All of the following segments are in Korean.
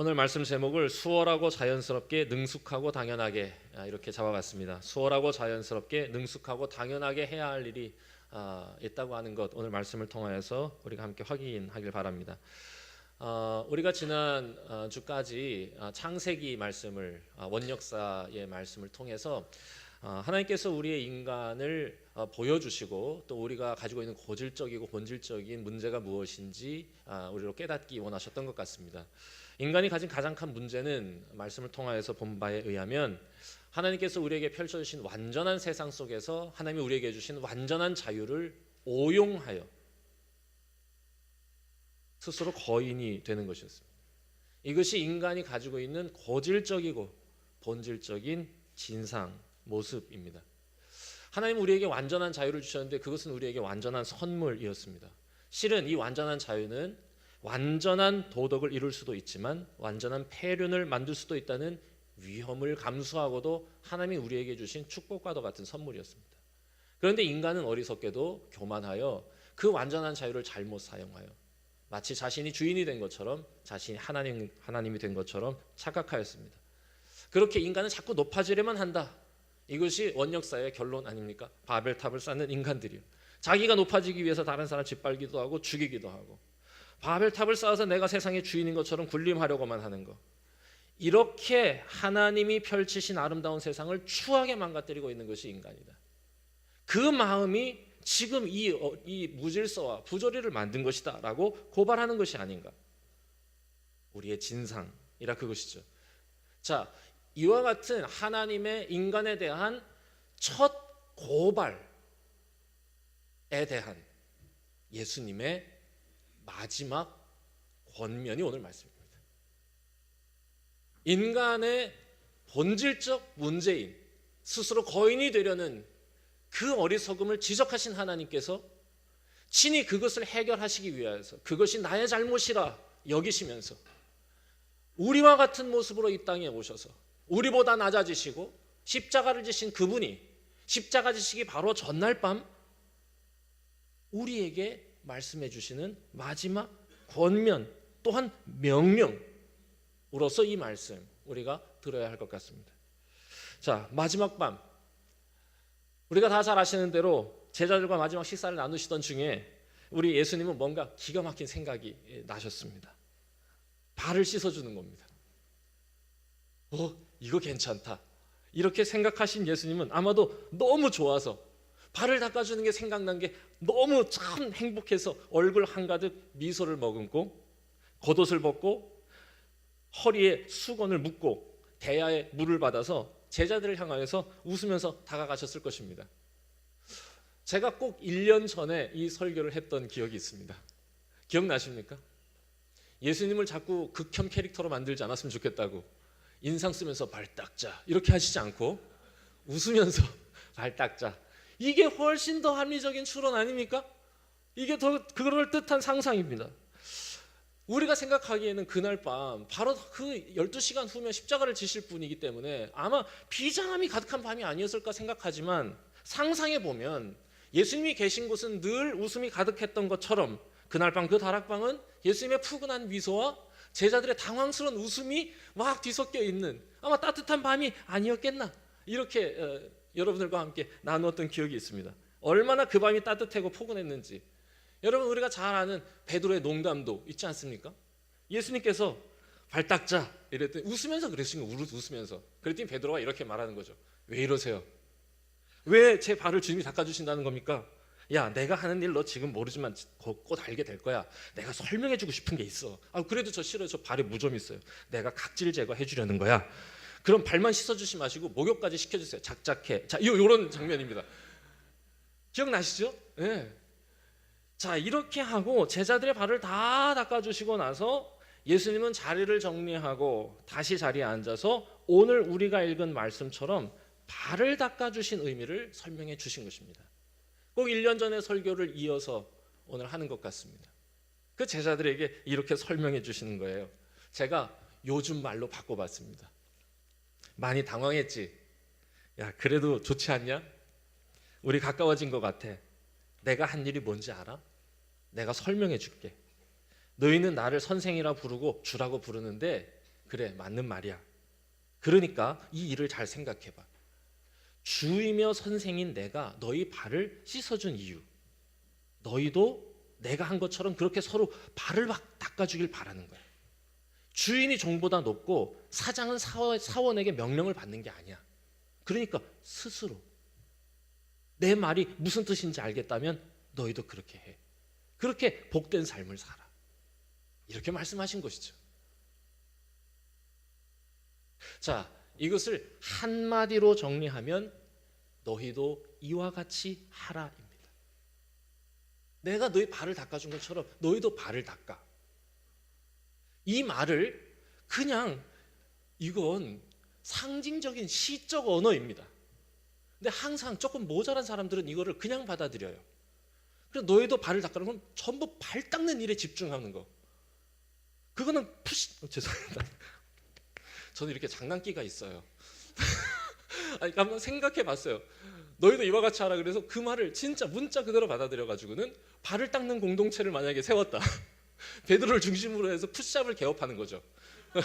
오늘 말씀 제목을 수월하고 자연스럽게 능숙하고 당연하게 아, 이렇게 잡아봤습니다. 수월하고 자연스럽게 능숙하고 당연하게 해야 할 일이 아, 있다고 하는 것 오늘 말씀을 통하여서 우리가 함께 확인하길 바랍니다. 어, 우리가 지난 어, 주까지 아, 창세기 말씀을 아, 원역사의 말씀을 통해서 어, 하나님께서 우리의 인간을 어, 보여주시고 또 우리가 가지고 있는 고질적이고 본질적인 문제가 무엇인지 아, 우리로 깨닫기 원하셨던 것 같습니다. 인간이 가진 가장 큰 문제는 말씀을 통하여서 본 바에 의하면 하나님께서 우리에게 펼쳐 주신 완전한 세상 속에서 하나님이 우리에게 주신 완전한 자유를 오용하여 스스로 거인이 되는 것이었습니다. 이것이 인간이 가지고 있는 고질적이고 본질적인 진상 모습입니다. 하나님 우리에게 완전한 자유를 주셨는데 그것은 우리에게 완전한 선물이었습니다. 실은 이 완전한 자유는 완전한 도덕을 이룰 수도 있지만 완전한 폐륜을 만들 수도 있다는 위험을 감수하고도 하나님이 우리에게 주신 축복과도 같은 선물이었습니다. 그런데 인간은 어리석게도 교만하여 그 완전한 자유를 잘못 사용하여 마치 자신이 주인이 된 것처럼 자신이 하나님 하나님이 된 것처럼 착각하였습니다. 그렇게 인간은 자꾸 높아지려만 한다. 이것이 원역사의 결론 아닙니까? 바벨탑을 쌓는 인간들이요. 자기가 높아지기 위해서 다른 사람 짓밟기도 하고 죽이기도 하고 바벨탑을 쌓아서 내가 세상의 주인인 것처럼 군림하려고만 하는 거. 이렇게 하나님이 펼치신 아름다운 세상을 추하게 망가뜨리고 있는 것이 인간이다. 그 마음이 지금 이, 어, 이 무질서와 부조리를 만든 것이다 라고 고발하는 것이 아닌가. 우리의 진상이라 그것이죠. 자, 이와 같은 하나님의 인간에 대한 첫 고발에 대한 예수님의 마지막 권면이 오늘 말씀입니다. 인간의 본질적 문제인 스스로 거인이 되려는 그 어리석음을 지적하신 하나님께서 친히 그것을 해결하시기 위하여서 그것이 나의 잘못이라 여기시면서 우리와 같은 모습으로 이 땅에 오셔서 우리보다 낮아지시고 십자가를 지신 그분이 십자가 지시기 바로 전날 밤 우리에게 말씀해 주시는 마지막 권면 또한 명령으로서 이 말씀 우리가 들어야 할 것 같습니다. 자, 마지막 밤 우리가 다 잘 아시는 대로 제자들과 마지막 식사를 나누시던 중에 우리 예수님은 뭔가 기가 막힌 생각이 나셨습니다. 발을 씻어 주는 겁니다. 어, 이거 괜찮다. 이렇게 생각하신 예수님은 아마도 너무 좋아서 발을 닦아주는 게 생각난 게 너무 참 행복해서 얼굴 한가득 미소를 머금고 겉옷을 벗고 허리에 수건을 묶고 대야에 물을 받아서 제자들을 향하여서 웃으면서 다가가셨을 것입니다. 제가 꼭 1년 전에 이 설교를 했던 기억이 있습니다. 기억나십니까? 예수님을 자꾸 극혐 캐릭터로 만들지 않았으면 좋겠다고 인상 쓰면서 발 닦자 이렇게 하시지 않고 웃으면서 발 닦자 이게 훨씬 더 합리적인 추론 아닙니까? 이게 더 그럴 듯한 상상입니다. 우리가 생각하기에는 그날 밤 바로 그 12시간 후면 십자가를 지실 분이기 때문에 아마 비장함이 가득한 밤이 아니었을까 생각하지만 상상해 보면 예수님이 계신 곳은 늘 웃음이 가득했던 것처럼 그날 밤 그 다락방은 예수님의 푸근한 미소와 제자들의 당황스러운 웃음이 막 뒤섞여 있는 아마 따뜻한 밤이 아니었겠나 이렇게 어, 여러분들과 함께 나누었던 기억이 있습니다. 얼마나 그 밤이 따뜻하고 포근했는지 여러분 우리가 잘 아는 베드로의 농담도 있지 않습니까? 예수님께서 발 닦자 이랬더니 웃으면서 거 웃으면서 그랬더니 베드로가 이렇게 말하는 거죠. 왜 이러세요? 왜 제 발을 주님이 닦아주신다는 겁니까? 야, 내가 하는 일 너 지금 모르지만 곧 알게 될 거야. 내가 설명해주고 싶은 게 있어. 아, 그래도 저 싫어요. 저 발에 무좀 있어요. 내가 각질 제거해 주려는 거야. 그럼 발만 씻어주시 마시고 목욕까지 시켜주세요. 작작해. 자, 요 요런 장면입니다. 기억나시죠? 예. 네. 자, 이렇게 하고 제자들의 발을 다 닦아주시고 나서 예수님은 자리를 정리하고 다시 자리에 앉아서 오늘 우리가 읽은 말씀처럼 발을 닦아주신 의미를 설명해 주신 것입니다. 꼭 1년 전에 설교를 이어서 오늘 하는 것 같습니다. 그 제자들에게 이렇게 설명해 주시는 거예요. 제가 요즘 말로 바꿔봤습니다. 많이 당황했지? 야, 그래도 좋지 않냐? 우리 가까워진 것 같아. 내가 한 일이 뭔지 알아? 내가 설명해 줄게. 너희는 나를 선생이라 부르고 주라고 부르는데 그래, 맞는 말이야. 그러니까 이 일을 잘 생각해 봐. 주이며 선생인 내가 너희 발을 씻어준 이유. 너희도 내가 한 것처럼 그렇게 서로 발을 막 닦아주길 바라는 거야. 주인이 종보다 높고 사장은 사원, 사원 에게 명령을 받는 게 아니야. 그러니까 스스로 내 말이 무슨 뜻인지 알겠다면 너희도 그렇게 해. 그렇게 복된 삶을 살아. 이렇게 말씀하신 것이죠. 자, 이것을 한마디로 정리하면 너희도 이와 같이 하라입니다. 내가 너희 발을 닦아준 것처럼 너희도 발을 닦아. 이 말을 그냥 이건 상징적인 시적 언어입니다. 근데 항상 조금 모자란 사람들은 이거를 그냥 받아들여요. 그래서 너희도 발을 닦으는 건 전부 발 닦는 일에 집중하는 거. 그거는 푸시 어, 죄송합니다. 저는 이렇게 장난기가 있어요. 아니 한번 생각해 봤어요. 너희도 이와 같이 하라 그래서 그 말을 진짜 문자 그대로 받아들여 가지고는 발을 닦는 공동체를 만약에 세웠다. 베드로를 중심으로 해서 푸시업을 개업하는 거죠.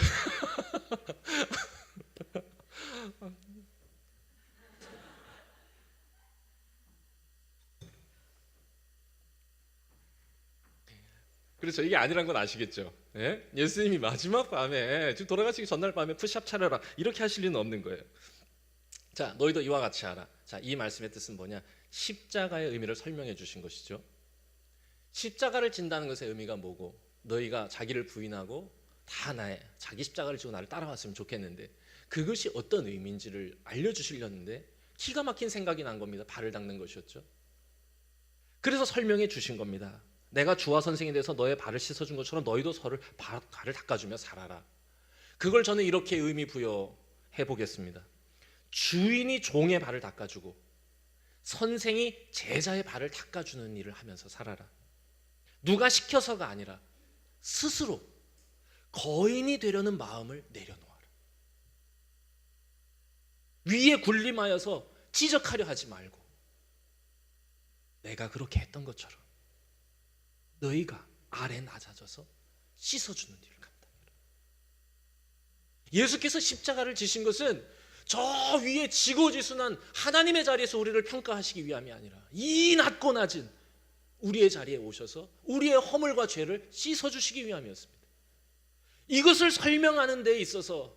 그래서 이게 아니란 건 아시겠죠? 예? 예수님이 마지막 밤에 지금 돌아가시기 전날 밤에 푸시업 차려라 이렇게 하실 리는 없는 거예요. 자, 너희도 이와 같이 하라. 자, 이 말씀의 뜻은 뭐냐? 십자가의 의미를 설명해 주신 것이죠. 십자가를 진다는 것의 의미가 뭐고 너희가 자기를 부인하고 다 나의 자기 십자가를 지고 나를 따라왔으면 좋겠는데 그것이 어떤 의미인지를 알려주시려는데 기가 막힌 생각이 난 겁니다. 발을 닦는 것이었죠. 그래서 설명해 주신 겁니다. 내가 주와 선생이 돼서 너의 발을 씻어준 것처럼 너희도 서를 발, 발을 닦아주며 살아라. 그걸 저는 이렇게 의미 부여해 보겠습니다. 주인이 종의 발을 닦아주고 선생이 제자의 발을 닦아주는 일을 하면서 살아라. 누가 시켜서가 아니라 스스로 거인이 되려는 마음을 내려놓아라. 위에 군림하여서 지적하려 하지 말고 내가 그렇게 했던 것처럼 너희가 아래 낮아져서 씻어주는 일을 간다. 예수께서 십자가를 지신 것은 저 위에 지고지순한 하나님의 자리에서 우리를 평가하시기 위함이 아니라 이 낮고 낮은 우리의 자리에 오셔서 우리의 허물과 죄를 씻어 주시기 위함이었습니다. 이것을 설명하는 데 있어서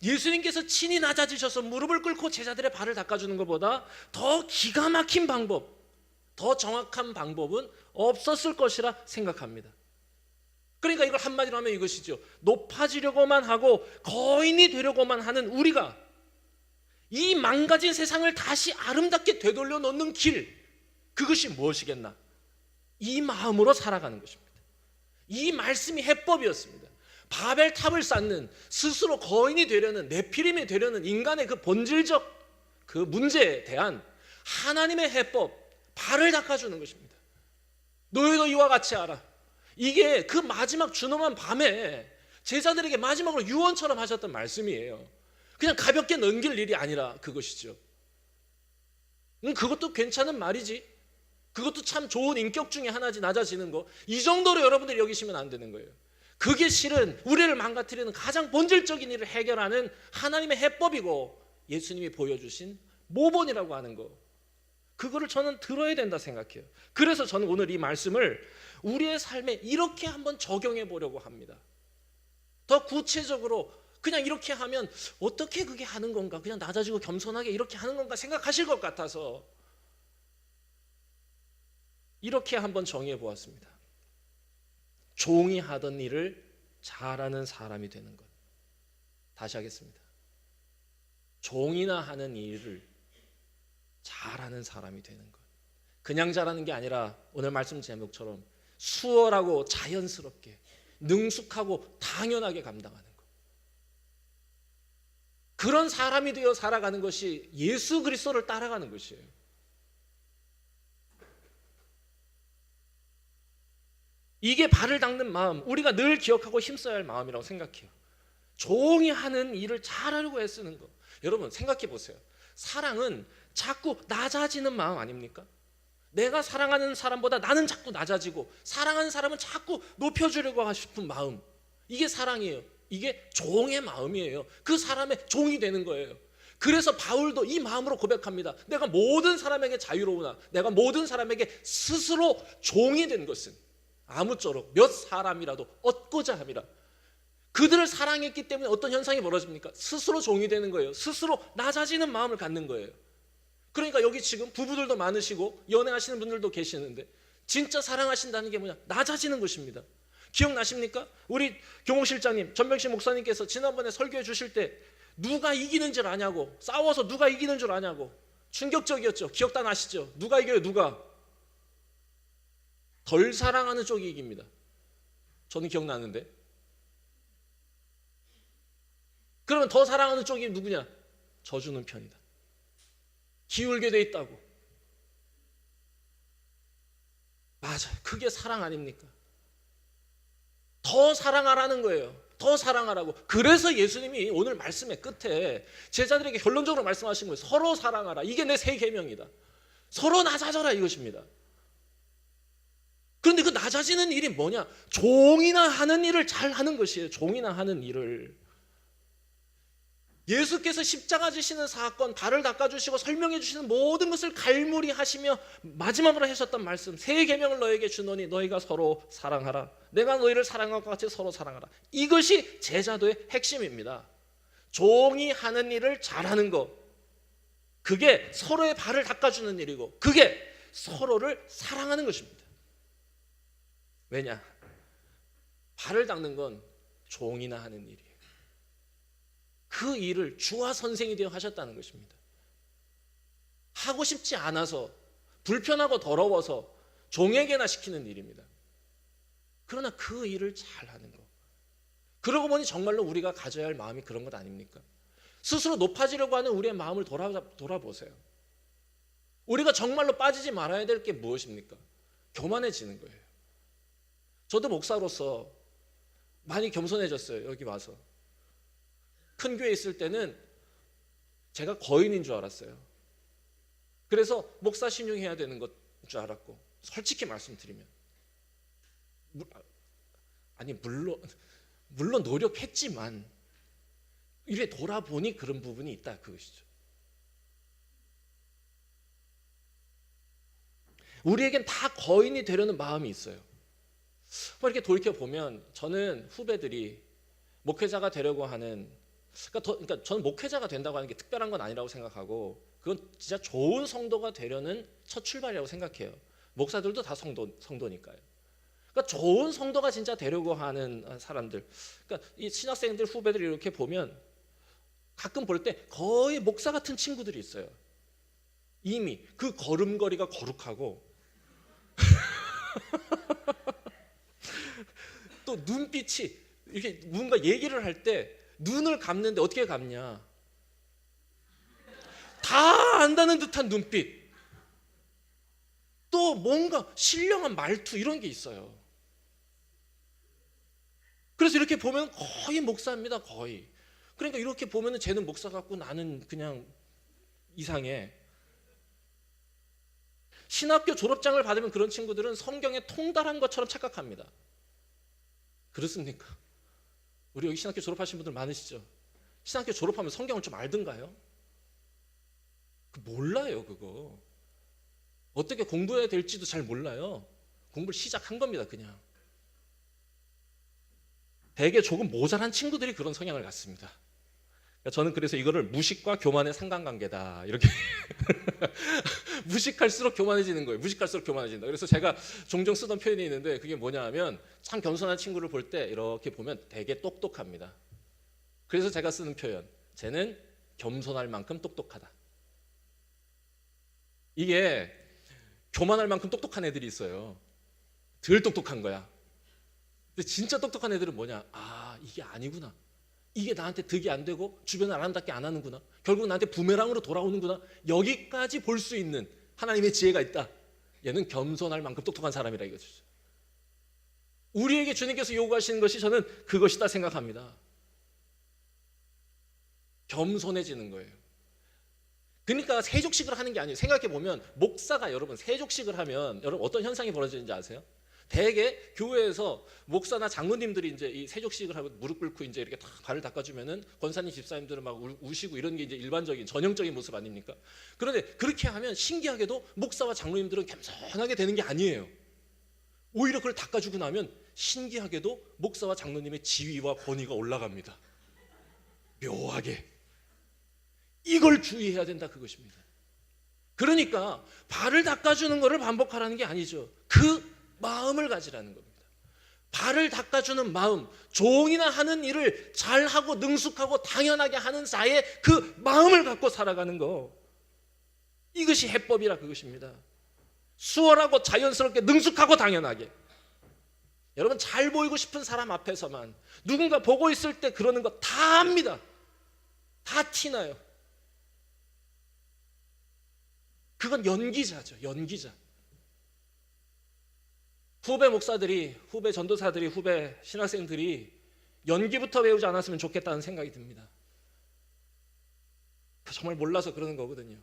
예수님께서 친히 낮아지셔서 무릎을 꿇고 제자들의 발을 닦아주는 것보다 더 기가 막힌 방법, 더 정확한 방법은 없었을 것이라 생각합니다. 그러니까 이걸 한마디로 하면 이것이죠. 높아지려고만 하고 거인이 되려고만 하는 우리가 이 망가진 세상을 다시 아름답게 되돌려 놓는 길, 그것이 무엇이겠나? 이 마음으로 살아가는 것입니다. 이 말씀이 해법이었습니다. 바벨 탑을 쌓는 스스로 거인이 되려는 네피림이 되려는 인간의 그 본질적 그 문제에 대한 하나님의 해법, 발을 닦아주는 것입니다. 너희도 이와 같이 알아. 이게 그 마지막 준엄한 밤에 제자들에게 마지막으로 유언처럼 하셨던 말씀이에요. 그냥 가볍게 넘길 일이 아니라 그것이죠. 음, 그것도 괜찮은 말이지. 그것도 참 좋은 인격 중에 하나지 낮아지는 거. 이 정도로 여러분들이 여기시면 안 되는 거예요. 그게 실은 우리를 망가뜨리는 가장 본질적인 일을 해결하는 하나님의 해법이고 예수님이 보여주신 모본이라고 하는 거. 그거를 저는 들어야 된다 생각해요. 그래서 저는 오늘 이 말씀을 우리의 삶에 이렇게 한번 적용해 보려고 합니다. 더 구체적으로 그냥 이렇게 하면 어떻게 그게 하는 건가? 그냥 낮아지고 겸손하게 이렇게 하는 건가 생각하실 것 같아서 이렇게 한번 정의해 보았습니다. 종이 하던 일을 잘하는 사람이 되는 것. 다시 하겠습니다. 종이나 하는 일을 잘하는 사람이 되는 것. 그냥 잘하는 게 아니라 오늘 말씀 제목처럼 수월하고 자연스럽게 능숙하고 당연하게 감당하는 것. 그런 사람이 되어 살아가는 것이 예수 그리스도를 따라가는 것이에요. 이게 발을 닦는 마음, 우리가 늘 기억하고 힘써야 할 마음이라고 생각해요. 종이 하는 일을 잘하려고 애쓰는 거. 여러분 생각해 보세요. 사랑은 자꾸 낮아지는 마음 아닙니까? 내가 사랑하는 사람보다 나는 자꾸 낮아지고 사랑하는 사람은 자꾸 높여주려고 하고 싶은 마음. 이게 사랑이에요. 이게 종의 마음이에요. 그 사람의 종이 되는 거예요. 그래서 바울도 이 마음으로 고백합니다. 내가 모든 사람에게 자유로우나 내가 모든 사람에게 스스로 종이 된 것은 아무쪼록 몇 사람이라도 얻고자 함이라. 그들을 사랑했기 때문에 어떤 현상이 벌어집니까? 스스로 종이 되는 거예요. 스스로 낮아지는 마음을 갖는 거예요. 그러니까 여기 지금 부부들도 많으시고 연애하시는 분들도 계시는데 진짜 사랑하신다는 게 뭐냐? 낮아지는 것입니다. 기억나십니까? 우리 교목 실장님, 전명식 목사님께서 지난번에 설교해 주실 때 누가 이기는 줄 아냐고 싸워서 누가 이기는 줄 아냐고 충격적이었죠. 기억 다 나시죠? 누가 이겨요? 누가? 덜 사랑하는 쪽이 이깁니다. 저는 기억나는데. 그러면 더 사랑하는 쪽이 누구냐? 져주는 편이다. 기울게 돼 있다고. 맞아요. 그게 사랑 아닙니까? 더 사랑하라는 거예요. 더 사랑하라고. 그래서 예수님이 오늘 말씀의 끝에 제자들에게 결론적으로 말씀하신 거예요. 서로 사랑하라. 이게 내새 계명이다. 서로 낮아져라 이것입니다. 그런데 그 낮아지는 일이 뭐냐? 종이나 하는 일을 잘 하는 것이에요. 종이나 하는 일을. 예수께서 십자가 지시는 사건, 발을 닦아주시고 설명해 주시는 모든 것을 갈무리 하시며 마지막으로 하셨던 말씀, 새 계명을 너에게 주노니 너희가 서로 사랑하라. 내가 너희를 사랑할 것 같이 서로 사랑하라. 이것이 제자도의 핵심입니다. 종이 하는 일을 잘하는 것. 그게 서로의 발을 닦아주는 일이고, 그게 서로를 사랑하는 것입니다. 왜냐? 발을 닦는 건 종이나 하는 일이에요. 그 일을 주와 선생이 되어 하셨다는 것입니다. 하고 싶지 않아서 불편하고 더러워서 종에게나 시키는 일입니다. 그러나 그 일을 잘 하는 거. 그러고 보니 정말로 우리가 가져야 할 마음이 그런 것 아닙니까? 스스로 높아지려고 하는 우리의 마음을 돌아, 돌아보세요. 우리가 정말로 빠지지 말아야 될 게 무엇입니까? 교만해지는 거예요. 저도 목사로서 많이 겸손해졌어요. 여기 와서. 큰 교회 있을 때는 제가 거인인 줄 알았어요. 그래서 목사 신용해야 되는 것 줄 알았고 솔직히 말씀드리면 아니 물론 물론 노력했지만 이래 돌아보니 그런 부분이 있다 그것이죠. 우리에겐 다 거인이 되려는 마음이 있어요. 뭐 이렇게 돌이켜 보면 저는 후배들이 목회자가 되려고 하는 그러니까, 더, 그러니까 저는 목회자가 된다고 하는 게 특별한 건 아니라고 생각하고 그건 진짜 좋은 성도가 되려는 첫 출발이라고 생각해요. 목사들도 다 성도 성도니까요. 그러니까 좋은 성도가 진짜 되려고 하는 사람들, 그러니까 이 신학생들 후배들 이렇게 보면 가끔 볼 때 거의 목사 같은 친구들이 있어요. 이미 그 걸음걸이가 거룩하고 또 눈빛이 이렇게 뭔가 얘기를 할 때 눈을 감는데 어떻게 감냐? 다 안다는 듯한 눈빛. 또 뭔가 신령한 말투 이런 게 있어요. 그래서 이렇게 보면 거의 목사입니다, 거의. 그러니까 이렇게 보면은 쟤는 목사 같고 나는 그냥 이상해. 신학교 졸업장을 받으면 그런 친구들은 성경에 통달한 것처럼 착각합니다. 그렇습니까? 우리 여기 신학교 졸업하신 분들 많으시죠? 신학교 졸업하면 성경을 좀 알던가요? 그 몰라요, 그거. 어떻게 공부해야 될지도 잘 몰라요. 공부를 시작한 겁니다, 그냥. 대개 조금 모자란 친구들이 그런 성향을 갖습니다. 그러니까 저는 그래서 이거를 무식과 교만의 상관관계다 이렇게 무식할수록 교만해지는 거예요. 무식할수록 교만해진다. 그래서 제가 종종 쓰던 표현이 있는데 그게 뭐냐면 참 겸손한 친구를 볼 때 이렇게 보면 되게 똑똑합니다. 그래서 제가 쓰는 표현, 쟤는 겸손할 만큼 똑똑하다. 이게 교만할 만큼 똑똑한 애들이 있어요. 덜 똑똑한 거야. 근데 진짜 똑똑한 애들은 뭐냐? 아 이게 아니구나. 이게 나한테 득이 안 되고 주변을 아름답게 안 하는구나. 결국 나한테 부메랑으로 돌아오는구나. 여기까지 볼 수 있는 하나님의 지혜가 있다. 얘는 겸손할 만큼 똑똑한 사람이라 이거죠. 우리에게 주님께서 요구하시는 것이 저는 그것이다 생각합니다. 겸손해지는 거예요. 그러니까 세족식을 하는 게 아니에요. 생각해 보면 목사가 여러분 세족식을 하면 여러분 어떤 현상이 벌어지는지 아세요? 대개 교회에서 목사나 장로님들이 이제 이 세족식을 하고 무릎 꿇고 이제 이렇게 다 발을 닦아주면은 권사님 집사님들은 막 울- 우시고 이런 게 이제 일반적인 전형적인 모습 아닙니까? 그런데 그렇게 하면 신기하게도 목사와 장로님들은 겸손하게 되는 게 아니에요. 오히려 그걸 닦아주고 나면 신기하게도 목사와 장로님의 지위와 권위가 올라갑니다. 묘하게 이걸 주의해야 된다 그것입니다. 그러니까 발을 닦아주는 것을 반복하라는 게 아니죠. 그 마음을 가지라는 겁니다. 발을 닦아주는 마음, 종이나 하는 일을 잘하고 능숙하고 당연하게 하는 자의 그 마음을 갖고 살아가는 거. 이것이 해법이라 그것입니다. 수월하고 자연스럽게 능숙하고 당연하게. 여러분 잘 보이고 싶은 사람 앞에서만 누군가 보고 있을 때 그러는 거다 합니다. 다 티나요. 그건 연기자죠. 연기자. 후배 목사들이, 후배 전도사들이, 후배 신학생들이 연기부터 배우지 않았으면 좋겠다는 생각이 듭니다. 정말 몰라서 그러는 거거든요.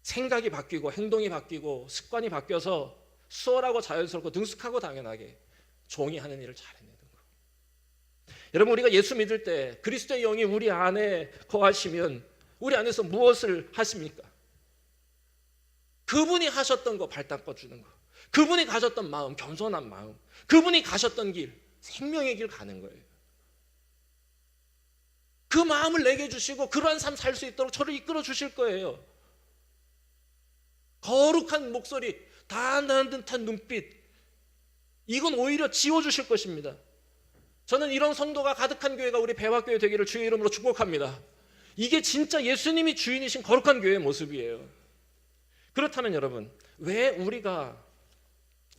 생각이 바뀌고 행동이 바뀌고 습관이 바뀌어서 수월하고 자연스럽고 능숙하고 당연하게 종이 하는 일을 잘 해내는 거. 여러분 우리가 예수 믿을 때 그리스도의 영이 우리 안에 거하시면 우리 안에서 무엇을 하십니까? 그분이 하셨던 거 발 닦아 주는 거. 그분이 가졌던 마음, 겸손한 마음. 그분이 가셨던 길, 생명의 길 가는 거예요. 그 마음을 내게 주시고 그러한 삶 살 수 있도록 저를 이끌어 주실 거예요. 거룩한 목소리, 단단한 듯한 눈빛. 이건 오히려 지워 주실 것입니다. 저는 이런 성도가 가득한 교회가 우리 배화교회 되기를 주의 이름으로 축복합니다. 이게 진짜 예수님이 주인이신 거룩한 교회의 모습이에요. 그렇다면 여러분, 왜 우리가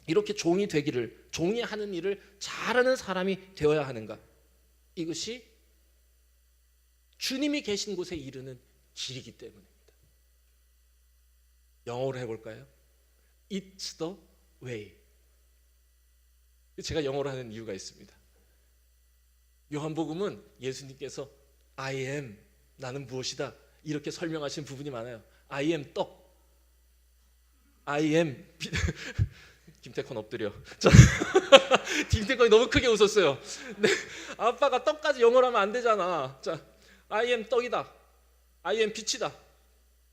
이렇게 종이 되기를, 종이 하는 일을 잘하는 사람이 되어야 하는가? 이것이 주님이 계신 곳에 이르는 길이기 때문입니다. 영어로 해볼까요? It's the way. 제가 영어로 하는 이유가 있습니다. 요한복음은 예수님께서 I am 나는 무엇이다 이렇게 설명하신 부분이 많아요. I am 떡. I am 비- 김태권 엎드려. 자, 김태권이 너무 크게 웃었어요. 네, 아빠가 떡까지 영어로 하면 안 되잖아. 자, I am 떡이다. I am 빛이다.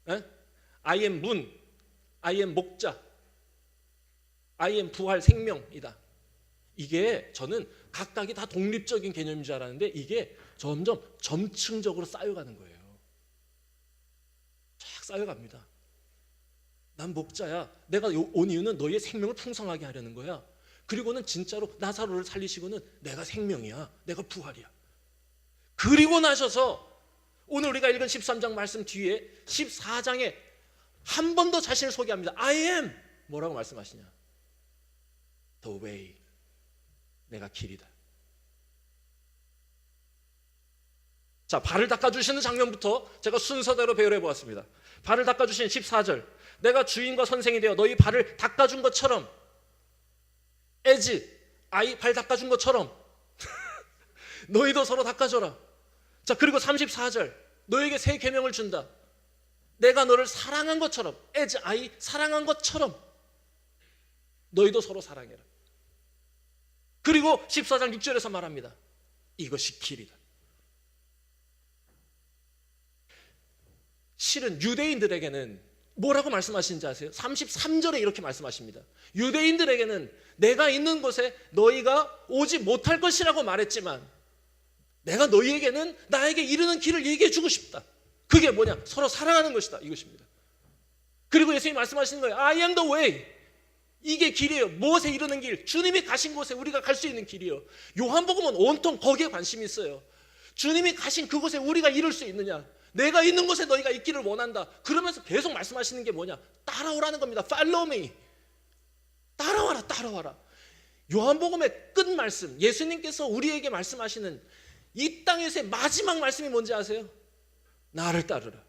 에? I am 문. I am 목자. I am 부활 생명이다. 이게 저는 각각이 다 독립적인 개념인 줄 알았는데 이게 점점 점층적으로 쌓여가는 거예요. 쫙 쌓여갑니다. 난 목자야. 내가 요- 온 이유는 너희의 생명을 풍성하게 하려는 거야. 그리고는 진짜로 나사로를 살리시고는 내가 생명이야. 내가 부활이야. 그리고 나셔서 오늘 우리가 읽은 13장 말씀 뒤에 14장에 한 번 더 자신을 소개합니다. I am 뭐라고 말씀하시냐? The way. 내가 길이다. 자, 발을 닦아 주시는 장면부터 제가 순서대로 배열해 보았습니다. 발을 닦아 주신 14절. 내가 주인과 선생이 되어 너희 발을 닦아 준 것처럼 as 아이 발 닦아 준 것처럼 너희도 서로 닦아 줘라. 자, 그리고 34절. 너에게 새 계명을 준다. 내가 너를 사랑한 것처럼 as 아이 사랑한 것처럼 너희도 서로 사랑해라. 그리고 14장 6절에서 말합니다. 이것이 길이다. 실은 유대인들에게는 뭐라고 말씀하시는지 아세요? 33절에 이렇게 말씀하십니다. 유대인들에게는 내가 있는 곳에 너희가 오지 못할 것이라고 말했지만 내가 너희에게는 나에게 이르는 길을 얘기해 주고 싶다. 그게 뭐냐? 서로 사랑하는 것이다. 이것입니다. 그리고 예수님이 말씀하시는 거예요. I am the way. 이게 길이에요. 무엇에 이르는 길? 주님이 가신 곳에 우리가 갈 수 있는 길이에요. 요한복음은 온통 거기에 관심이 있어요. 주님이 가신 그곳에 우리가 이룰 수 있느냐? 내가 있는 곳에 너희가 있기를 원한다. 그러면서 계속 말씀하시는 게 뭐냐? 따라오라는 겁니다. Follow me. 따라와라, 따라와라. 요한복음의 끝 말씀, 예수님께서 우리에게 말씀하시는 이 땅에서의 마지막 말씀이 뭔지 아세요? 나를 따르라.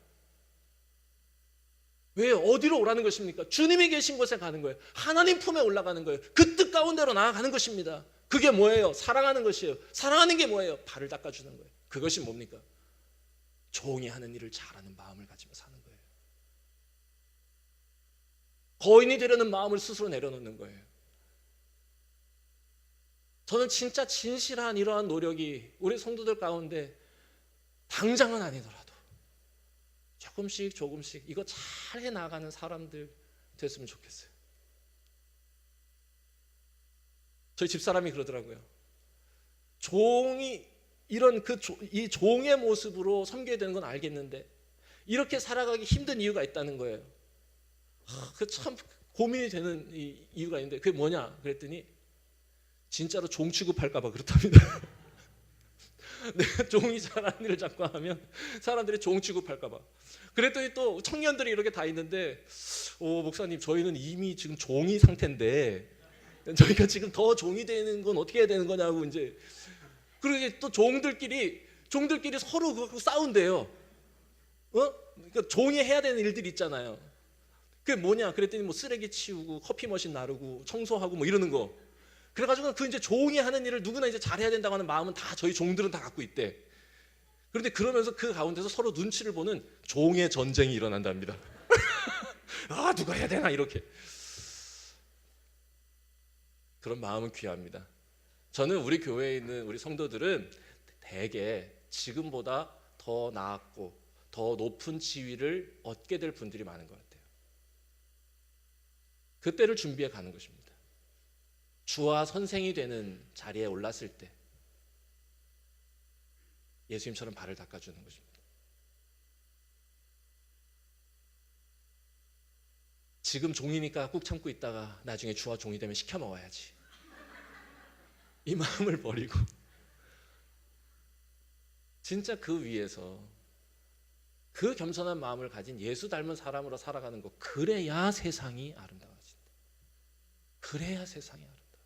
왜 어디로 오라는 것입니까? 주님이 계신 곳에 가는 거예요. 하나님 품에 올라가는 거예요. 그 뜻 가운데로 나아가는 것입니다. 그게 뭐예요? 사랑하는 것이에요. 사랑하는 게 뭐예요? 발을 닦아주는 거예요. 그것이 뭡니까? 종이 하는 일을 잘하는 마음을 가지며 사는 거예요. 거인이 되려는 마음을 스스로 내려놓는 거예요. 저는 진짜 진실한 이러한 노력이 우리 성도들 가운데 당장은 아니더라도 조금씩 조금씩 이거 잘 해 나가는 사람들 됐으면 좋겠어요. 저희 집사람이 그러더라고요. 종이 이런 그 이 종의 모습으로 섬겨야 되는 건 알겠는데 이렇게 살아가기 힘든 이유가 있다는 거예요. 그참 고민이 되는 이- 이유가 있는데 그게 뭐냐 그랬더니 진짜로 종 취급할까봐 그렇답니다. 내가 종이 잘하는 일을 자꾸 하면 사람들이 종 취급할까봐. 그랬더니 또 청년들이 이렇게 다 있는데, 오 목사님 저희는 이미 지금 종이 상태인데 저희가 지금 더 종이 되는 건 어떻게 해야 되는 거냐고 이제 그러게 또 종들끼리 종들끼리 서로 그거 싸운대요. 어? 그러니까 종이 해야 되는 일들이 있잖아요. 그게 뭐냐? 그랬더니 뭐 쓰레기 치우고 커피 머신 나르고 청소하고 뭐 이러는 거. 그래가지고 그 이제 종이 하는 일을 누구나 이제 잘해야 된다고 하는 마음은 다 저희 종들은 다 갖고 있대. 그런데 그러면서 그 가운데서 서로 눈치를 보는 종의 전쟁이 일어난답니다. 아 누가 해야 되나 이렇게. 그런 마음은 귀합니다. 저는 우리 교회에 있는 우리 성도들은 대개 지금보다 더 나았고 더 높은 지위를 얻게 될 분들이 많은 것 같아요. 그때를 준비해 가는 것입니다. 주와 선생이 되는 자리에 올랐을 때 예수님처럼 발을 닦아주는 것입니다. 지금 종이니까 꾹 참고 있다가 나중에 주와 종이 되면 시켜 먹어야지. 이 마음을 버리고 진짜 그 위에서 그 겸손한 마음을 가진 예수 닮은 사람으로 살아가는 것 그래야 세상이 아름다워진다. 그래야 세상이 아름다워.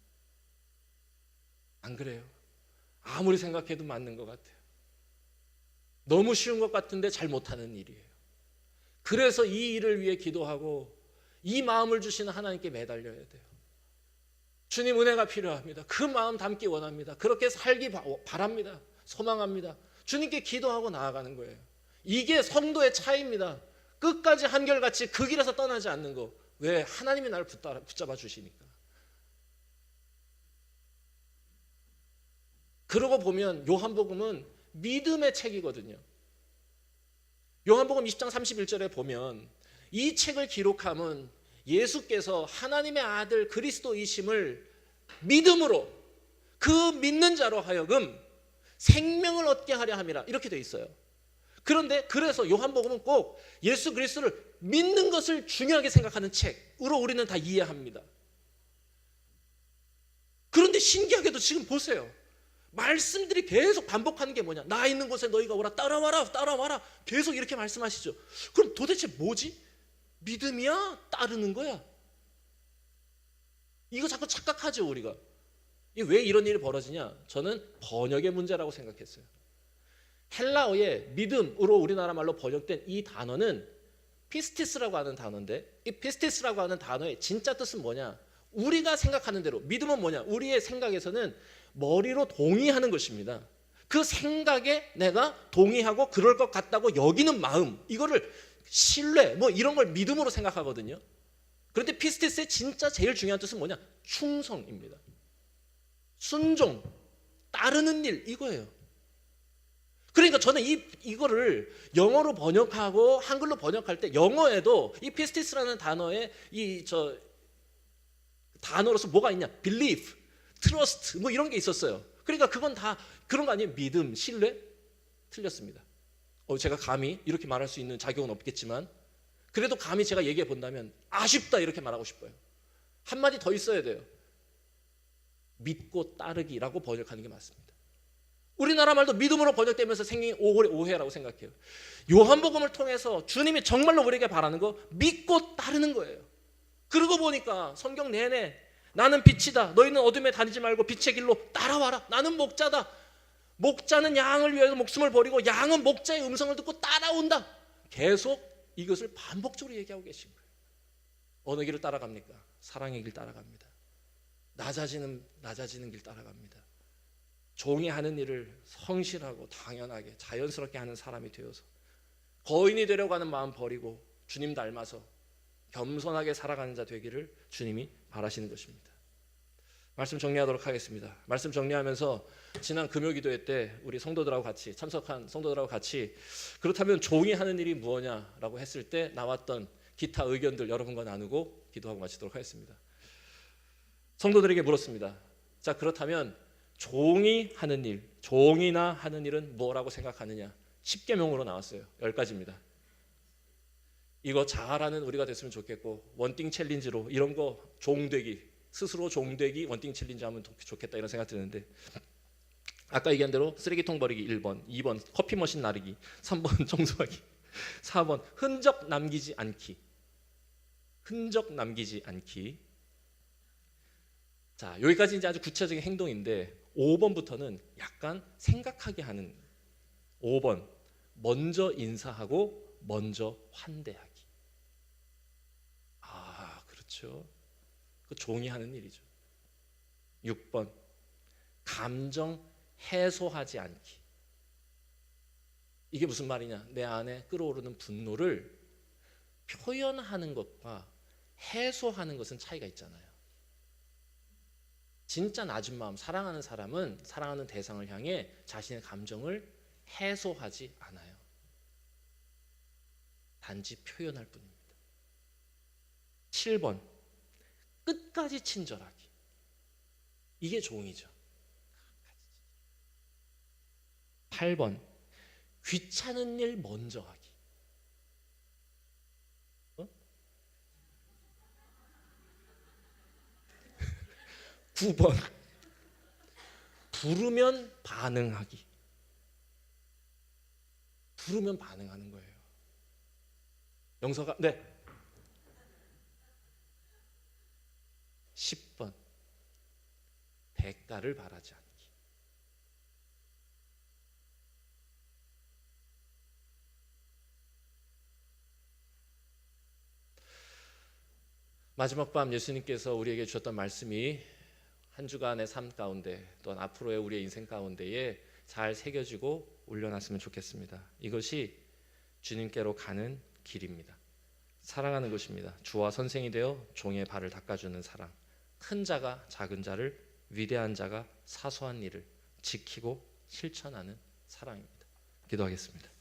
안 그래요? 아무리 생각해도 맞는 것 같아요. 너무 쉬운 것 같은데 잘 못하는 일이에요. 그래서 이 일을 위해 기도하고 이 마음을 주시는 하나님께 매달려야 돼요. 주님 은혜가 필요합니다. 그 마음 담기 원합니다. 그렇게 살기 바- 바랍니다. 소망합니다. 주님께 기도하고 나아가는 거예요. 이게 성도의 차이입니다. 끝까지 한결같이 그 길에서 떠나지 않는 거. 왜? 하나님이 붙잡아, 붙잡아 주시니까. 그러고 보면 요한복음은 믿음의 책이거든요. 요한복음 20장 31절에 보면 이 책을 기록함은 예수께서 하나님의 아들 그리스도이심을 믿음으로 그 믿는 자로 하여금 생명을 얻게 하려 함이라 이렇게 돼 있어요. 그런데 그래서 요한복음은 꼭 예수 그리스도를 믿는 것을 중요하게 생각하는 책으로 우리는 다 이해합니다. 그런데 신기하게도 지금 보세요. 말씀들이 계속 반복하는 게 뭐냐? 나 있는 곳에 너희가 오라 따라와라 따라와라 계속 이렇게 말씀하시죠. 그럼 도대체 뭐지? 믿음이야? 따르는 거야? 이거 자꾸 착각하죠 우리가. 이왜 이런 일이 벌어지냐? 저는 번역의 문제라고 생각했어요. 헬라어의 믿음으로 우리나라 말로 번역된 이 단어는 피스티스라고 하는 단어인데 이 피스티스라고 하는 단어의 진짜 뜻은 뭐냐? 우리가 생각하는 대로 믿음은 뭐냐? 우리의 생각에서는 머리로 동의하는 것입니다. 그 생각에 내가 동의하고 그럴 것 같다고 여기는 마음 이거를 신뢰 뭐 이런 걸 믿음으로 생각하거든요. 그런데 피스티스의 진짜 제일 중요한 뜻은 뭐냐? 충성입니다. 순종, 따르는 일 이거예요. 그러니까 저는 이 이거를 영어로 번역하고 한글로 번역할 때 영어에도 이 피스티스라는 단어에 이 저 단어로서 뭐가 있냐? believe, trust 뭐 이런 게 있었어요. 그러니까 그건 다 그런 거 아니에요? 믿음, 신뢰? 틀렸습니다. 어, 제가 감히 이렇게 말할 수 있는 자격은 없겠지만 그래도 감히 제가 얘기해 본다면 아쉽다 이렇게 말하고 싶어요. 한 마디 더 있어야 돼요. 믿고 따르기라고 번역하는 게 맞습니다. 우리나라 말도 믿음으로 번역되면서 생긴 오해- 오해라고 생각해요. 요한복음을 통해서 주님이 정말로 우리에게 바라는 거 믿고 따르는 거예요. 그러고 보니까 성경 내내 나는 빛이다. 너희는 어둠에 다니지 말고 빛의 길로 따라와라. 나는 목자다. 목자는 양을 위해서 목숨을 버리고 양은 목자의 음성을 듣고 따라온다. 계속 이것을 반복적으로 얘기하고 계신 거예요. 어느 길을 따라갑니까? 사랑의 길 따라갑니다. 낮아지는 낮아지는 길 따라갑니다. 종이 하는 일을 성실하고 당연하게 자연스럽게 하는 사람이 되어서 거인이 되려고 하는 마음 버리고 주님 닮아서 겸손하게 살아가는 자 되기를 주님이 바라시는 것입니다. 말씀 정리하도록 하겠습니다. 말씀 정리하면서 지난 금요 기도회 때 우리 성도들하고 같이 참석한 성도들하고 같이 그렇다면 종이 하는 일이 무엇냐라고 했을 때 나왔던 기타 의견들 여러분과 나누고 기도하고 마치도록 하겠습니다. 성도들에게 물었습니다. 자, 그렇다면 종이 하는 일, 종이나 하는 일은 뭐라고 생각하느냐? 10개명으로 나왔어요. 10가지입니다. 이거 잘하는 우리가 됐으면 좋겠고 원띵 챌린지로 이런 거 종되기 스스로 종되기 원띵 챌린지 하면 좋- 좋겠다 이런 생각 드는데 아까 얘기한 대로 쓰레기통 버리기 1번, 2번 커피 머신 나르기, 3번 청소하기, 4번 흔적 남기지 않기. 흔적 남기지 않기. 자, 여기까지 이제 아주 구체적인 행동인데 5번부터는 약간 생각하게 하는 5번 먼저 인사하고 먼저 환대하기. 아, 그렇죠. 그 종이 하는 일이죠. 6번 감정 해소하지 않기. 이게 무슨 말이냐? 내 안에 끓어오르는 분노를 표현하는 것과 해소하는 것은 차이가 있잖아요. 진짜 낮은 마음, 사랑하는 사람은 사랑하는 대상을 향해 자신의 감정을 해소하지 않아요. 단지 표현할 뿐입니다. 7번 끝까지 친절하기. 이게 종이죠. 8번 귀찮은 일 먼저 하기. 어? 9번 부르면 반응하기. 부르면 반응하는 거예요. 영서가 네. 10번 대가를 바라지 않기. 마지막 밤 예수님께서 우리에게 주셨던 말씀이 한 주간의 삶 가운데 또한 앞으로의 우리의 인생 가운데에 잘 새겨지고 올려놨으면 좋겠습니다. 이것이 주님께로 가는 길입니다. 사랑하는 것입니다. 주와 선생이 되어 종의 발을 닦아주는 사랑. 큰 자가 작은 자를 위대한 자가 사소한 일을 지키고 실천하는 사랑입니다. 기도하겠습니다.